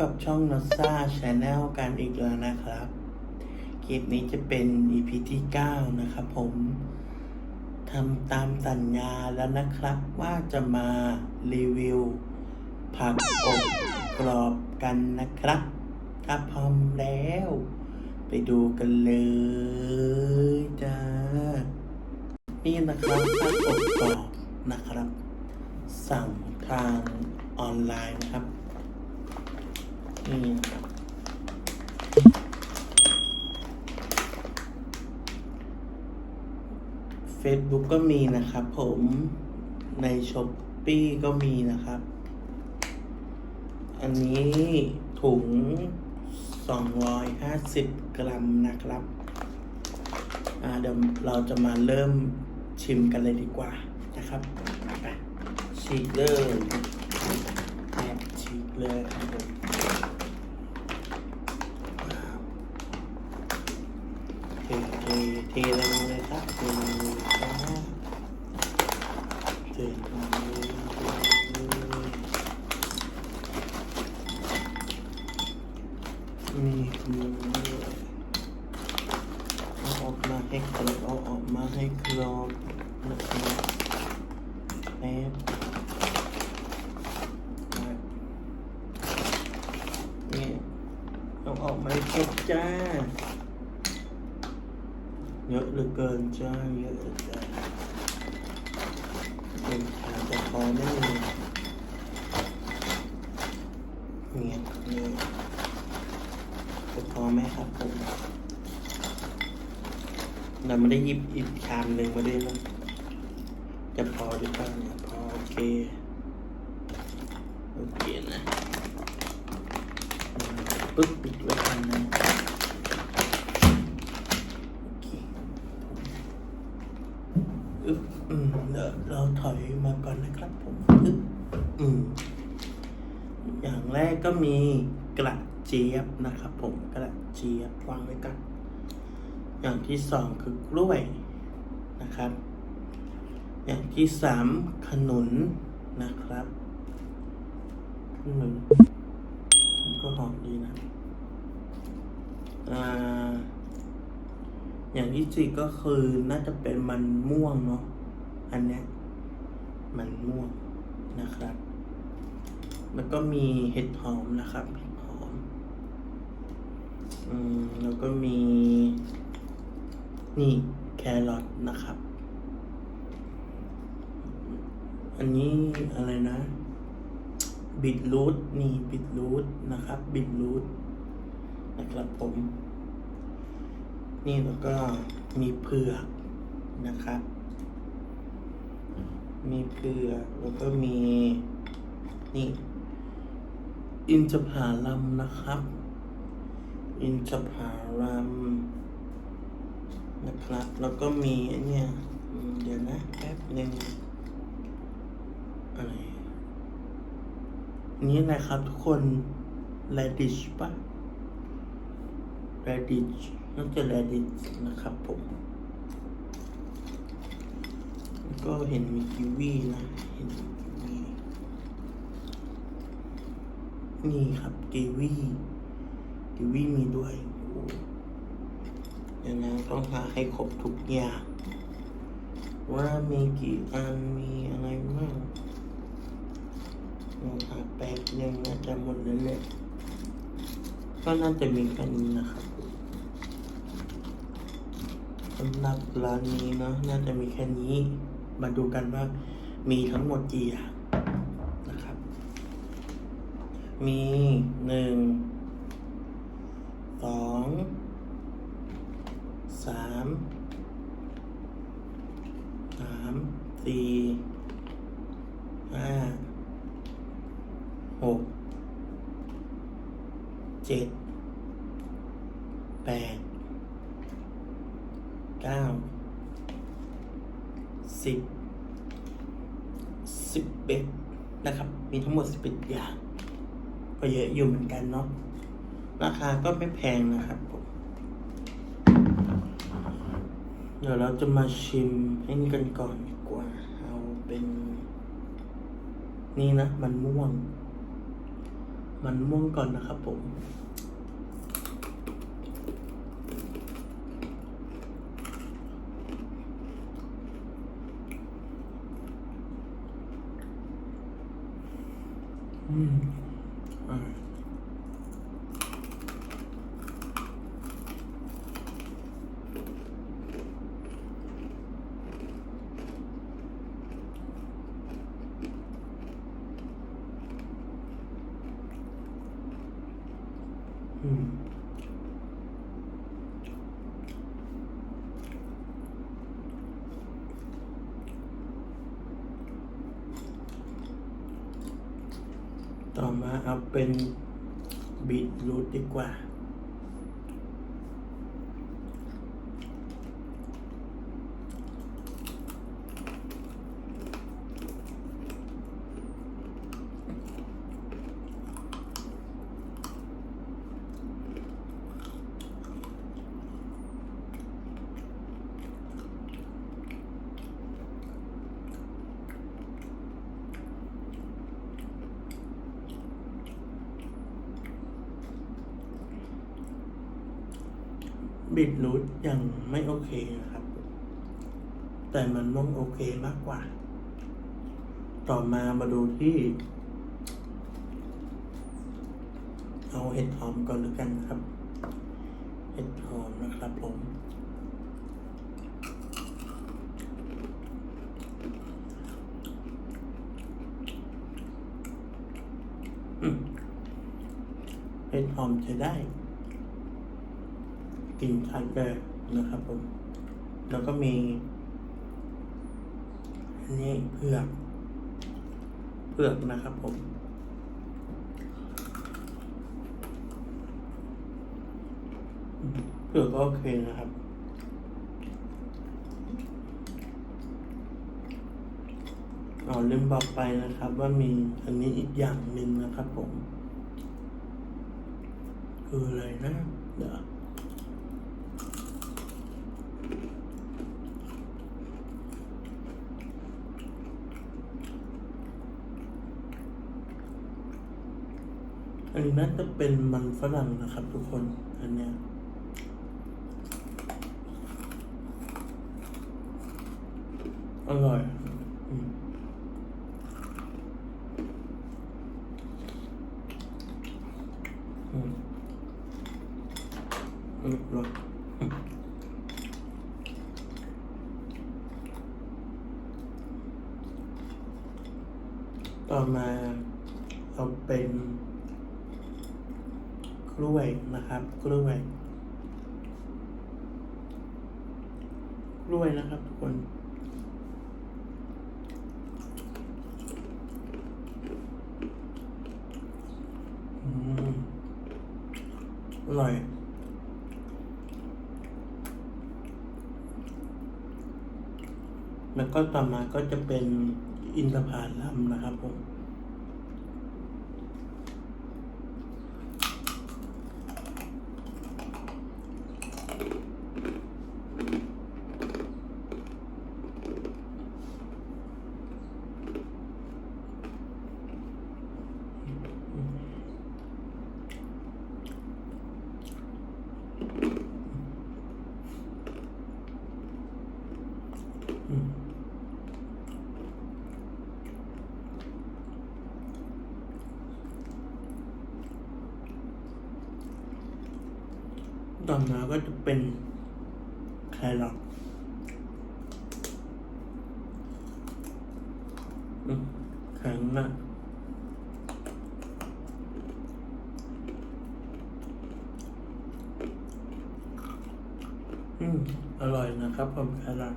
กับช่อง n o s a Channel กันอีกแล้วนะครับ คลิปนี้จะเป็น EP ที่ 9 นะครับผมทำตามสัญญาแล้วนะครับว่าจะมารีวิว ผักอบกรอบกันนะครับ ถ้าพร้อมแล้ว ไปดูกันเลยจ้า นี่นะครับผักอบกรอบนะครับ สั่งทางออนไลน์นะครับ นี่นะครับ Facebook ก็มีนะครับผมใน s h อ p e e ก็มีนะครับ อันนี้ถุง 250 กรัมนะครับเดี๋ยวเราจะมาเริ่มชิมกันเลยดีกว่านะครับ ไปฉีกเลย แอบฉีกเลยครับผมเทเทเทลงเลยครับเทลงเลยครับเทลงเลยเทนี่คือเอาออกมาให้กรอบเอาออกมาให้กรอบนะครับแป๊บนี่เออกมาให้ครบจ้า เยอะเหลือเกินจ้า เยอะเหลือเกินเป็นขาจะพอไม่มีเนี่ยนี่จะพอไหมครับผมเราไม่ได้หยิบอีกชามหนึ่งมาด้วยนะจะพอหรือเปล่าเนี่ยพอโอเคโอเคนะปึ๊บปิดไว้กันนะโอเค อึ๊บอืมเดี๋ยวเราถอยมาก่อนนะครับผมอึ๊บอืมอย่างแร ก็มีกระเจี๊ยบนะครับ ผมกระเจี๊ยบวางไว้กันอย่างที่สองคือกล้วยนะครับ อย่างที่สามขนุนนะครับขนุนมันก็หอมดีนะอ่าอย่างที่สี่ก็คือน่าจะเป็นมันม่วงเนาะอันเนี้ยมันม่วงนะครับ แล้วก็มีเห็ดหอมนะครับเห็ดหอมอืมแล้วก็มี นี่แครอทนะครับ อันนี้อะไรนะบิดรูทนี่บิดรูทนะครับบิดรูทนะครับผม นี่แล้วก็มีเผือกนะครับ มีเผือกแล้วก็มีนี่ อินทผลัมนะครับ อินทผลัมนะครับ แล้วก็มีอันเนี้ยเดี๋ยวนะแป๊บหนึ่งอะไรนี่นะครับทุกคน radish ปะ radish น่าจะ radish นะครับผม ก็เห็นมีกีวีนะเห็นมีกีวี นี่ครับกีวีกีวีมีด้วยโอ้ยังไงต้องหาให้ครบทุกอย่าง ว่ามีกี่อันมีอะไรบ้างลองหาแป๊บหนึงน่าจะหมดแล้วแหละก็น่าจะมีแค่นี้นะครับสำหรับร้านนี้เนาะน่าจะมีแค่นี้ มาดูกันว่ามีทั้งหมดกี่อย่าง มีหนึ่งสองสามสามสี่ห้าหกเจ็ดแปดเก้าสิบสิบเอ็ดนะครับ มีทั้งหมดสิบเอ็ดอย่าง ก็เยอะอยู่เหมือนกันเนาะราคาก็ไม่แพงนะครับผมเดี๋ยวเราจะมาชิมให้นี่กันก่อนดีกว่า เอาเป็น นี่นะ มันม่วง มันม่วงก่อนนะครับผมอืมอ่าอืม ต่อมาเอาเป็นบีทรูทดีกว่า บิดรูทยังไม่โอเคนะครับ แต่มันม่วงโอเคมากกว่า ต่อมามาดูที่ เอาเห็ดหอมก่อนแล้วกันครับ เห็ดหอมนะครับผมเห็ดหอมใช้ได้ กินชัดเลยนะครับผม แล้วก็มี อันนี้เผือกเผือกนะครับผมอืมเผือกก็โอเคนะครับอ๋อลืมบอกไปนะครับ ว่ามีอันนี้อีกอย่างหนึ่งนะครับผม คืออะไรนะ เดี๋ยว อั นนี้น่าจะเป็นมันฝรั่งนะครับ ทุกคน อันเนี้ยอร่อยอืมอืมอร่อยต่อมาเอาเป็น กล้วย นะครับ กล้วย กล้วยนะครับทุกคนอืมอร่อยแล้วก็ต่อมาก็จะเป็นอินทผลัมนะครับผม อืม ต่อมาก็จะเป็นแครอทอืมแข็งอะอืม อร่อยนะครับผมแครอท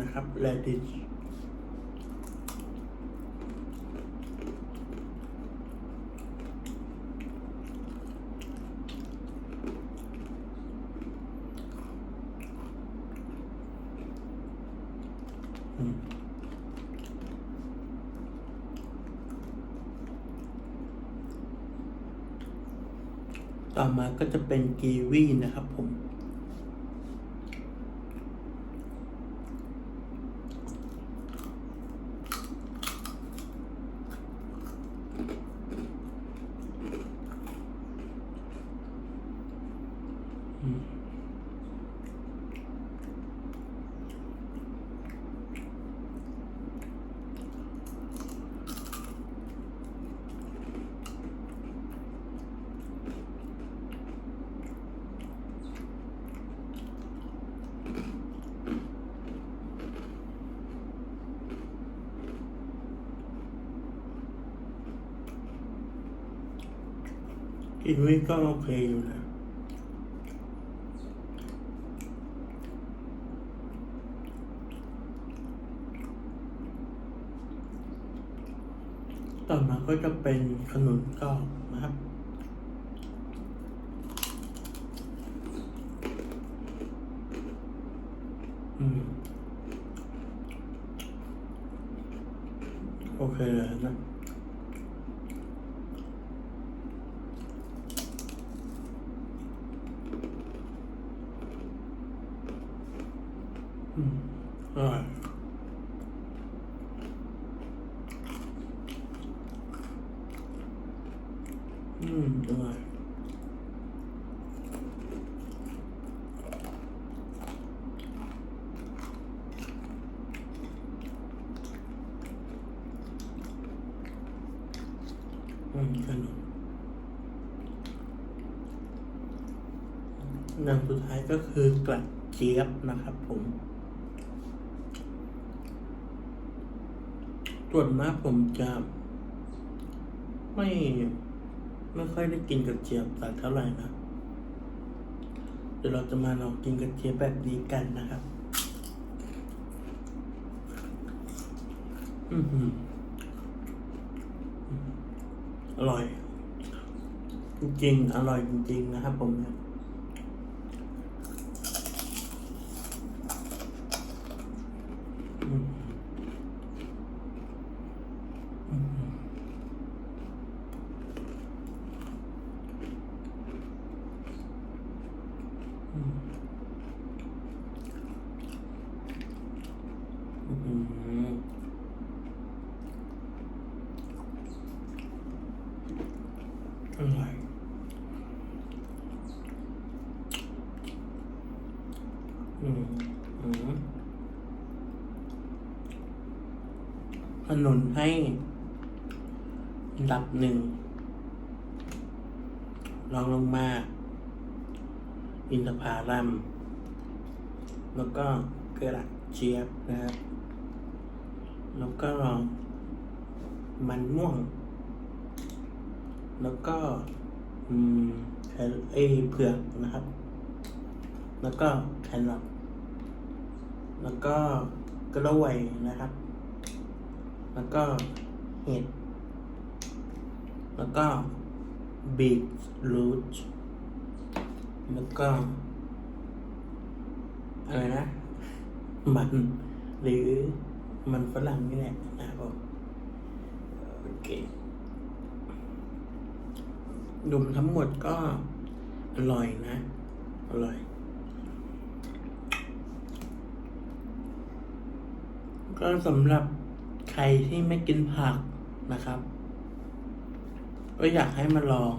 นะครับ radish ต่อมาก็จะเป็นกีวีนะครับผม กีวีก็โอเคอยู่นะต่อมาก็จะเป็นขนุนกรอบนะครับอืมโอเคเลยนะ อืมอร่อยอืมอร่อย อืมขนมอย่างสุดท้ายก็คือกระเจี๊ยบนะครับผมส่วนมากผมจะไม่ไม่ค่อยได้กินกระเจี๊ยบสักเท่าไหร่นะเดี๋ยวเราจะมาลองกินกระเจี๊ยบแบบนี้กันนะครับ อือหือ อร่อย จริง อร่อยจริงๆนะครับผมอืม อื้อหืออ ร่อยอืมอืมขนุนให้อันดับหนึ่งรองลงมา อินทผลัม แล้วก็กระเจี๊ยบนะครับ แล้วก็มันม่วง แล้วก็อืมแครเอเผือกนะครับ แล้วก็แครอทแล้วก็กล้วยนะครับ แล้วก็เห็ด แล้วก็บีทรูทแล้วก็อะไรนะ มัน หรือมันฝรั่งนี่แหละนะครับผมโอเค รวมทั้งหมดก็อร่อยนะ อร่อย ก็สำหรับใครที่ไม่กินผักนะครับ ก็อยากให้มาลอง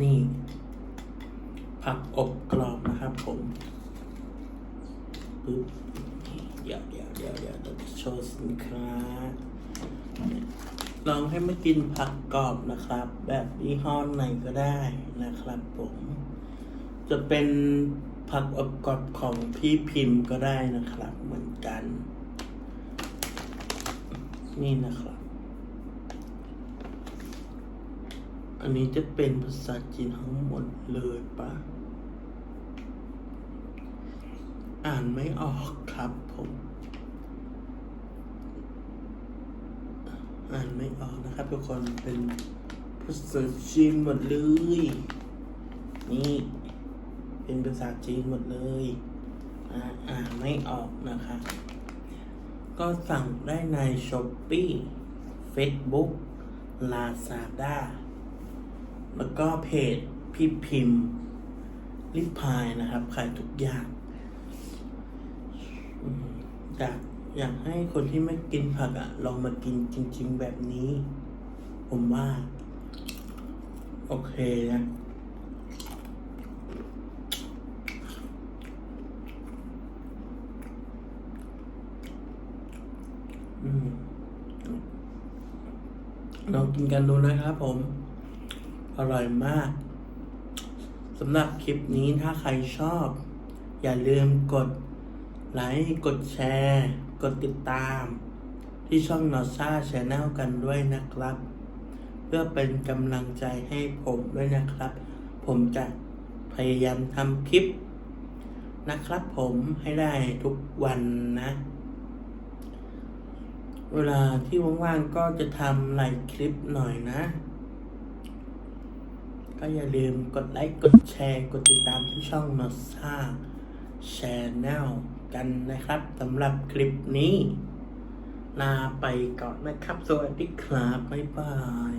นี่ ผักอบกรอบนะครับผมปึ๊บเดี๋ยวเดี๋ยวเดี๋ยวเดี๋ยวจะโชว์สินค้า ลองให้มากินผักกรอบนะครับ แบบยี่ห้อไหนก็ได้นะครับผม จะเป็นผักอบกรอบของพี่พิมพ์ก็ได้นะครับ เหมือนกัน นี่นะครับ อันนี้จะเป็นภาษาจีนทั้งหมดเลยปะอ่านไม่ออกครับผม อ่านไม่ออกนะครับทุกคนเป็นภาษาจีนหมดเลย นี่ เป็นภาษาจีนหมดเลยอ่าอ่านไม่ออกนะครับก็สั่งได้ใน s h อ p e e Facebook Lazada แล้วก็เพจพี่พิมพ์ลิพายนะครับขายทุกอย่างอืมอยาก อยากให้คนที่ไม่กินผักอะลองมากินจริง ๆ แบบนี้ ผมว่า โอเคนะอลองกินกันดูนะครับผม อร่อยมากสำหรับคลิปนี้ถ้าใครชอบ อย่าลืมกดไลค์ กดแชร์ กดติดตาม ที่ช่องนอซ่าชแนลกันด้วยนะครับ เพื่อเป็นกำลังใจให้ผมด้วยนะครับ ผมจะพยายามทำคลิปนะครับผมให้ได้ทุกวันนะ เวลาที่ว่างๆก็จะทำหลายคลิปหน่อยนะ ก็อย่าลืมกดไลค์ กดแชร์ กดติดตามที่ช่อง n o s a Channel กันนะครับสำหรับคลิปนี้ลาไปก่อนนะครับ สวัสดีครับบ๊ายบาย